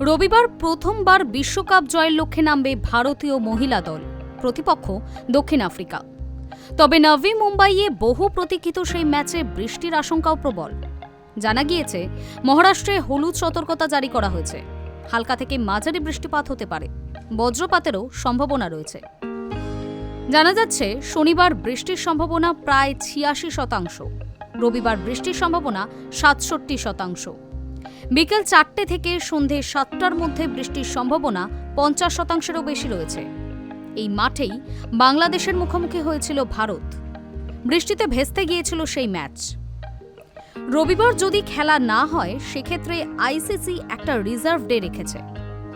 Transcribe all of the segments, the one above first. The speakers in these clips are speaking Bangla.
রবিবার প্রথমবার বিশ্বকাপ জয়ের লক্ষ্যে নামবে ভারতীয় মহিলা দল, প্রতিপক্ষ দক্ষিণ আফ্রিকা। তবে নভি মুম্বাইয়ে বহু প্রতীক্ষিত সেই ম্যাচে বৃষ্টির আশঙ্কাও প্রবল। জানা গিয়েছে, মহারাষ্ট্রে হলুদ সতর্কতা জারি করা হয়েছে। হালকা থেকে মাঝারি বৃষ্টিপাত হতে পারে। বজ্রপাতেরও সম্ভাবনা রয়েছে। জানা যাচ্ছে, শনিবার বৃষ্টির সম্ভাবনা প্রায় ছিয়াশি শতাংশ। রবিবার বৃষ্টির সম্ভাবনা সাতষট্টি শতাংশ। বিকেল চারটে থেকে সন্ধে সাতটার মধ্যে বৃষ্টির সম্ভাবনা পঞ্চাশ শতাংশেরও বেশি রয়েছে। এই মাঠেই বাংলাদেশের মুখোমুখি হয়েছিল ভারত। বৃষ্টিতে ভেস্তে গিয়েছিল সেই ম্যাচ। রবিবার যদি খেলা না হয়, সেক্ষেত্রে আইসিসি একটা রিজার্ভ ডে রেখেছে।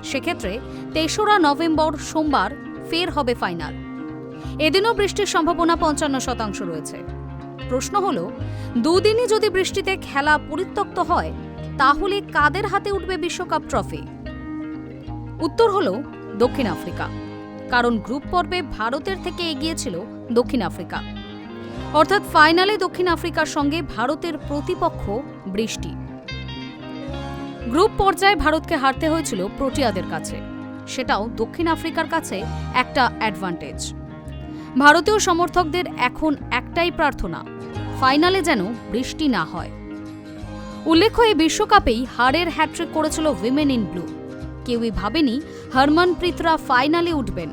সেক্ষেত্রে তেসরা নভেম্বর সোমবার ফের হবে ফাইনাল। এদিনও বৃষ্টির সম্ভাবনা পঞ্চান্ন শতাংশ রয়েছে। প্রশ্ন হল, দুদিনই যদি বৃষ্টিতে খেলা পরিত্যক্ত হয় তাহলে কাদের হাতে উঠবে বিশ্বকাপ ট্রফি? উত্তর হল দক্ষিণ আফ্রিকা, কারণ গ্রুপ পর্বে ভারতের থেকে এগিয়েছিল দক্ষিণ আফ্রিকা। অর্থাৎ ফাইনালে দক্ষিণ আফ্রিকার সঙ্গে ভারতের প্রতিপক্ষ বৃষ্টি। গ্রুপ পর্যায়ে ভারতকে হারতে হয়েছিল প্রোটিয়াদের কাছে। সেটাও দক্ষিণ আফ্রিকার কাছে একটা অ্যাডভান্টেজ ভারতীয় সমর্থকদের এখন একটাই প্রার্থনা, ফাইনালে যেন বৃষ্টি না হয়। উল্লেখ্য, এই বিশ্বকাপেই হারের হ্যাট্রিক করেছিল উইমেন ইন ব্লু কেউই ভাবেনি হরমনপ্রীতরা ফাইনালে উঠবেন।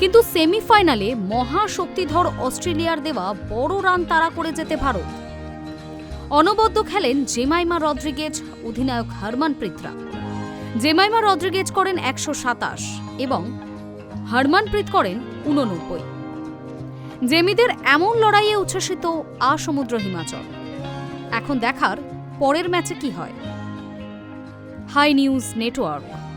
কিন্তু সেমিফাইনালে মহাশক্তিধর অস্ট্রেলিয়ার দেওয়া বড় রান তাড়া করে যেতে ভারত। অনবদ্য খেলেন জেমাইমা রদ্রিগেজ, অধিনায়ক হরমনপ্রীতরা জেমাইমা রদ্রিগেজ করেন একশো সাতাশ এবং হরমনপ্রীত করেন উননব্বই জেমিদের এমন লড়াইয়ে উচ্ছ্বসিত আসমুদ্র হিমাচল। এখন দেখার পরের ম্যাচে কি হয়? Hi news network.